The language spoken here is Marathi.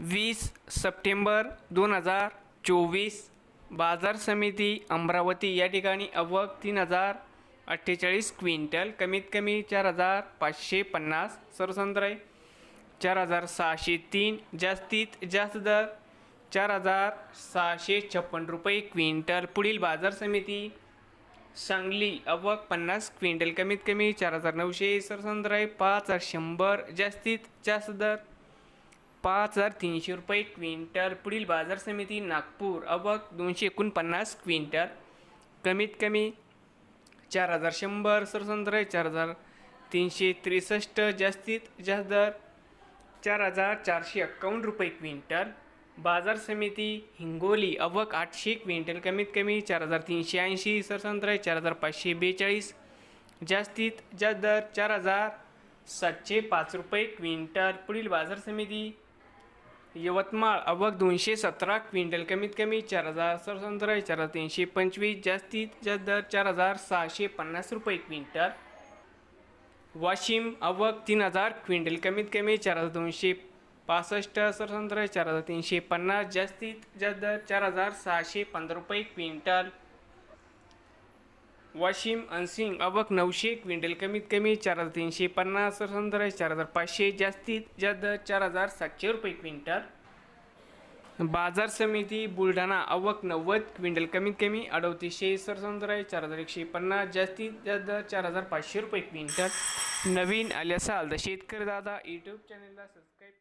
वीस सप्टेंबर दोन हजार चोवीस. बाजार समिती अमरावती या ठिकाणी अवक तीन हजार अठ्ठेचाळीस क्विंटल कमीत कमी चार हजार पाचशे पन्नास. सरसंत्र चार हजार सहाशे तीन. जास्तीत जास्त दर चार हजार सहाशे छप्पन रुपये क्विंटल. पुढील बाजार समिती सांगली अवक पन्नास क्विंटल कमीत कमी चार हजार नऊशे. सरसंत्र पाच हजार शंभर. जास्तीत जास्त दर पाच हजार तीनशे रुपये क्विंटल पुढील बाजार समिती नागपूर अवक दोनशे एकोणपन्नास क्विंटल. कमीत कमी चार हजार शंभर सरसंत्र चार हजार तीनशे त्रेसष्ट जास्तीत जास्त दर चार हजार चारशे एक्कावन्न रुपये क्विंटल. बाजार समिती हिंगोली अवक आठशे क्विंटल कमीत कमी चार हजार तीनशे ऐंशी सरसंत्र चार हजार पाचशे बेचाळीस. जास्तीत जास्त दर चार हजार सातशे पाच रुपये क्विंटल. पुढील बाजार समिती यवतमाळ अवघ दोनशे सतरा क्विंटल कमीत कमी चार हजार सरसंत्र चार हजार तीनशे पंचवीस जास्तीत जास्त दर चार हजार सहाशे पन्नास रुपये क्विंटल. वाशिम अवघ तीन हजार क्विंटल कमीत कमी चार हजार दोनशे पासष्ट सरसंत्र चार हजार तीनशे पन्नास जास्तीत जास्त दर चार हजार सहाशे पंधरा रुपये क्विंटल. वाशिम अनसिंग अवक नऊशे क्विंटल कमीत कमी चार हजार तीनशे पन्नास सरसंत्र चार हजार पाचशे जास्तीत जास्त चार हजार सातशे रुपये क्विंटल. बाजार समिती बुलढाणा अवक नव्वद क्विंटल कमीत कमी अडतीसशे सरसंत्र आहे चार हजार एकशे पन्नास जास्तीत जास्त चार हजार पाचशे रुपये क्विंटल. नवीन आले असाल तर शेतकरी दादा यूट्यूब चॅनलला सबस्क्राईब